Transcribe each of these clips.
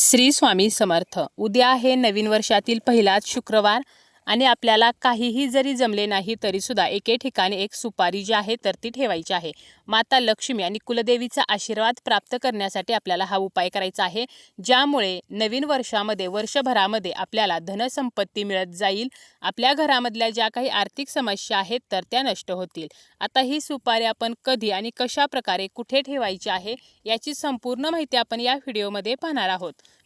श्री स्वामी समर्थ. उद्या आहे नवीन वर्षातील पहिलाच शुक्रवार आणि आपल्याला काहीही जरी जमले नाही तरीसुद्धा एके ठिकाणी एक सुपारी जी आहे तर ती ठेवायची आहे. माता लक्ष्मी आणि कुलदेवीचा आशीर्वाद प्राप्त करण्यासाठी आपल्याला हा उपाय करायचा आहे ज्यामुळे नवीन वर्षामध्ये वर्षभरामध्ये आपल्याला धनसंपत्ती मिळत जाईल. आपल्या घरामधल्या ज्या काही आर्थिक समस्या आहेत तर त्या नष्ट होतील. आता ही सुपारी आपण कधी आणि कशा प्रकारे कुठे ठेवायची आहे याची संपूर्ण माहिती आपण या व्हिडिओमध्ये पाहणार आहोत.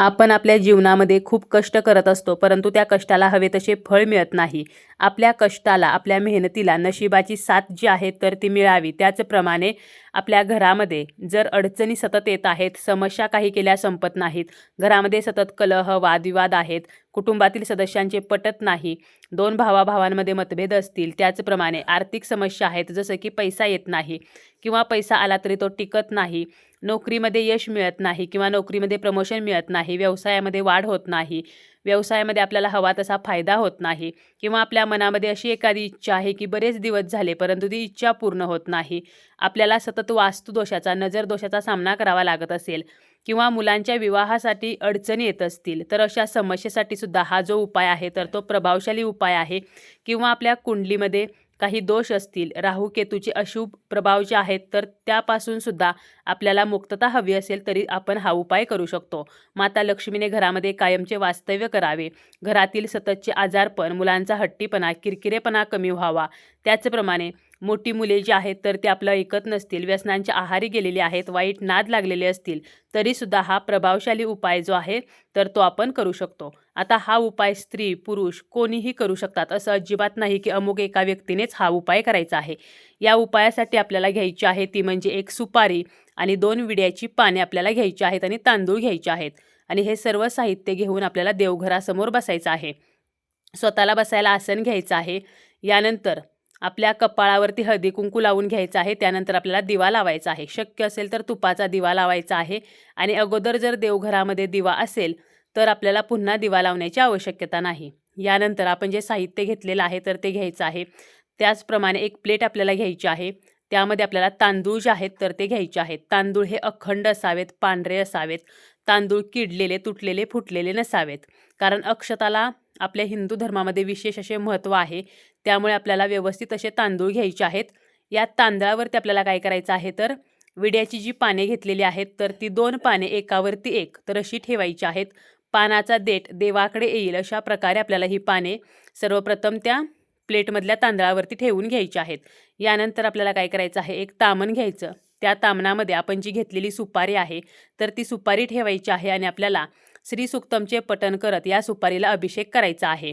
आपण आपल्या जीवनामध्ये खूप कष्ट करत असतो परंतु त्या कष्टाला हवे तसे फळ मिळत नाही. आपल्या कष्टाला आपल्या मेहनतीला नशिबाची साथ जी आहे तर ती मिळावी. त्याचप्रमाणे आपल्या घरामध्ये जर अडचणी सतत येत आहेत समस्या काही केल्या संपत नाहीत घरामध्ये सतत कलह वादविवाद आहेत कुटुंबातील सदस्यांचे पटत नाही दोन भावाभावांमध्ये मतभेद असतील त्याचप्रमाणे आर्थिक समस्या आहेत जसं की पैसा येत नाही किंवा पैसा आला तरी तो टिकत नाही नोकरीमध्ये यश मिळत नाही किंवा नोकरीमध्ये प्रमोशन मिळत नाही व्यवसायामध्ये वाढ होत नाही व्यवसायामध्ये आपल्याला हवा तसा फायदा होत नाही किंवा आपल्या मनामध्ये अशी एखादी इच्छा आहे की बरेच दिवस झाले परंतु ती इच्छा पूर्ण होत नाही. आपल्याला सतत वास्तुदोषाचा नजरदोषाचा सामना करावा लागत असेल किंवा मुलांच्या विवाहासाठी अडचणी येत असतील तर अशा समस्येसाठी सुद्धा हा जो उपाय आहे तर तो प्रभावशाली उपाय आहे किंवा आपल्या कुंडलीमध्ये काही दोष असतील. राहू केतूचे अशुभ प्रभाव जे आहेत तर त्यापासून सुद्धा आपल्याला मुक्तता हवी असेल तरी आपण हा उपाय करू शकतो. माता लक्ष्मीने घरामध्ये कायमचे वास्तव्य करावे. घरातील सततचे आजारपण मुलांचा हट्टीपणा किरकिरेपणा कमी व्हावा. त्याचप्रमाणे मोठी मुले जी आहेत तर ते आपलं ऐकत नसतील. व्यसनांच्या आहारी गेलेली आहेत वाईट नाद लागलेले असतील तरीसुद्धा हा प्रभावशाली उपाय जो आहे तर तो आपण करू शकतो. आता हा उपाय स्त्री पुरुष कोणीही करू शकतात असं अजिबात नाही की अमुक एका व्यक्तीनेच हा उपाय करायचा आहे. या उपायासाठी आपल्याला घ्यायची आहे ती म्हणजे एक सुपारी आणि दोन विड्याची पाने आपल्याला घ्यायची आहेत आणि तांदूळ घ्यायचे आहेत. आणि हे सर्व साहित्य घेऊन आपल्याला देवघरासमोर बसायचं आहे. स्वतःला बसायला आसन घ्यायचं आहे. यानंतर आपल्या कपाळावरती हळदी कुंकू लावून घ्यायचं आहे. त्यानंतर आपल्याला दिवा लावायचा आहे. शक्य असेल तर तुपाचा दिवा लावायचा आहे. आणि अगोदर जर देवघरामध्ये दिवा असेल तर आपल्याला पुन्हा दिवा लावण्याची आवश्यकता नाही. यानंतर आपण जे साहित्य घेतलेलं आहे तर ते घ्यायचं आहे. त्याचप्रमाणे एक प्लेट आपल्याला घ्यायची आहे. त्यामध्ये आपल्याला तांदूळ जे आहेत तर ते घ्यायचे आहेत. तांदूळ हे अखंड असावेत पांढरे असावेत. तांदूळ किडलेले तुटलेले फुटलेले नसावेत. कारण अक्षताला आपल्या हिंदू धर्मामध्ये विशेष असे महत्त्व आहे. त्यामुळे आपल्याला व्यवस्थित असे तांदूळ घ्यायचे आहेत. या तांदळावरती आपल्याला काय करायचं आहे तर विड्याची जी पाने घेतलेली आहेत तर ती दोन पाने एकावरती एक तर अशी ठेवायची आहेत. पानाचा देठ देवाकडे येईल अशा प्रकारे आपल्याला ही पाने सर्वप्रथम त्या प्लेटमधल्या तांदळावरती ठेवून घ्यायची आहेत. यानंतर आपल्याला काय करायचं आहे एक तामण घ्यायचं. त्या तामणामध्ये आपण जी घेतलेली सुपारी आहे तर ती सुपारी ठेवायची आहे आणि आपल्याला श्री सुक्तमचे पठण करत या सुपारीला अभिषेक करायचा आहे.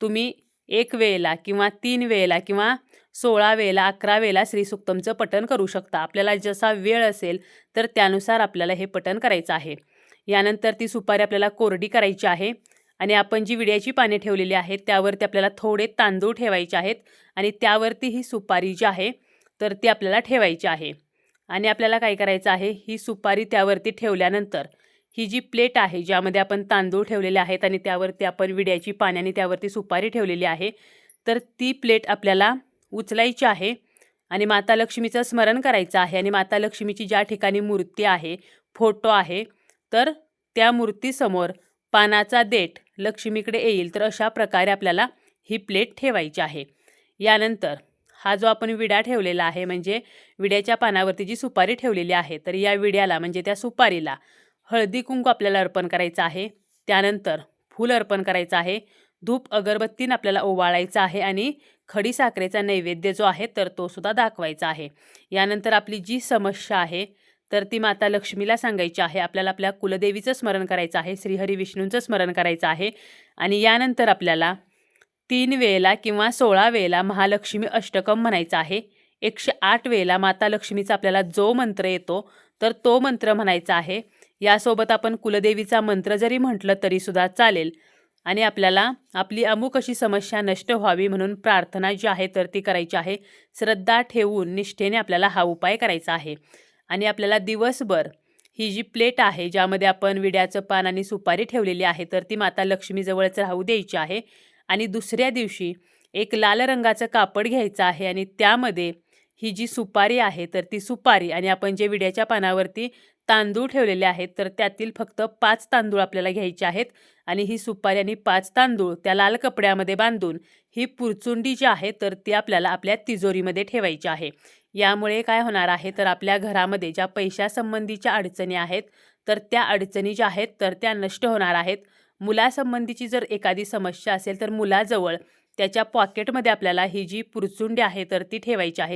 तुम्ही एक वेळेला किंवा तीन वेळेला किंवा सोळा वेळेला अकरा वेळेला श्रीसुक्तमचं पठण करू शकता. आपल्याला जसा वेळ असेल तर त्यानुसार आपल्याला हे पठण करायचं आहे. यानंतर ती सुपारी आपल्याला कोरडी करायची आहे आणि आपण जी विड्याची पाने ठेवलेली आहेत त्यावरती आपल्याला थोडे तांदूळ ठेवायचे आहेत आणि त्यावरती ही सुपारी जी आहे तर ती आपल्याला ठेवायची आहे. आणि आपल्याला काय करायचं आहे ही सुपारी त्यावरती ठेवल्यानंतर ही जी प्लेट आहे ज्यामध्ये आपण तांदूळ ठेवलेले आहेत आणि त्यावरती आपण विड्याची पाण्याने त्यावरती सुपारी ठेवलेली आहे तर ती प्लेट आपल्याला उचलायची आहे आणि माता लक्ष्मीचं स्मरण करायचं आहे आणि माता लक्ष्मीची ज्या ठिकाणी मूर्ती आहे फोटो आहे तर त्या मूर्तीसमोर पानाचा देठ लक्ष्मीकडे येईल तर अशा प्रकारे आपल्याला ही प्लेट ठेवायची आहे. यानंतर हा जो आपण विडा ठेवलेला आहे म्हणजे विड्याच्या पानावरती जी सुपारी ठेवलेली आहे तर या विड्याला म्हणजे त्या सुपारीला हळदी कुंकू आपल्याला अर्पण करायचं आहे. त्यानंतर फूल अर्पण करायचं आहे. धूप अगरबत्तीनं आपल्याला ओवाळायचं आहे आणि खडी साखरेचा नैवेद्य जो आहे तर तो सुद्धा दाखवायचा आहे. यानंतर आपली जी समस्या आहे तर ती माता लक्ष्मीला सांगायची आहे. आपल्याला आपल्या कुलदेवीचं स्मरण करायचं आहे श्रीहरी विष्णूंचं स्मरण करायचं आहे. आणि यानंतर आपल्याला तीन वेळेला किंवा सोळा वेळेला महालक्ष्मी अष्टकम म्हणायचं आहे. एकशे आठ वेळेला माता लक्ष्मीचा आपल्याला जो मंत्र येतो तर तो मंत्र म्हणायचा आहे. यासोबत आपण कुलदेवीचा मंत्र जरी म्हटलं तरीसुद्धा चालेल. आणि आपल्याला आपली अमुक अशी समस्या नष्ट व्हावी म्हणून प्रार्थना जी आहे तर ती करायची आहे. श्रद्धा ठेवून निष्ठेने आपल्याला हा उपाय करायचा आहे. आणि आपल्याला दिवसभर ही जी प्लेट आहे ज्यामध्ये आपण विड्याचं पान आणि सुपारी ठेवलेली आहे तर ती माता लक्ष्मीजवळच राहू द्यायची आहे. आणि दुसऱ्या दिवशी एक लाल रंगाचं कापड घ्यायचं आहे आणि त्यामध्ये ही जी सुपारी आहे तर ती सुपारी आणि आपण जे विड्याच्या पानावरती तांदूळ ठेवलेले आहेत तर त्यातील फक्त पाच तांदूळ आपल्याला घ्यायचे आहेत आणि ही सुपारी आणि पाच तांदूळ त्या लाल कपड्यामध्ये बांधून ही पुरचुंडी जी आहे तर ती आपल्याला आपल्या तिजोरीमध्ये ठेवायची आहे. यामुळे काय होणार आहे तर आपल्या घरामध्ये ज्या पैशासंबंधीच्या अडचणी आहेत तर त्या अडचणी ज्या आहेत तर त्या नष्ट होणार आहेत. मुलासंबंधीची जर एखादी समस्या असेल तर मुलाजवळ त्याच्या पॉकेटमध्ये आपल्याला ही जी पुरचुंडी आहे तर ती ठेवायची आहे.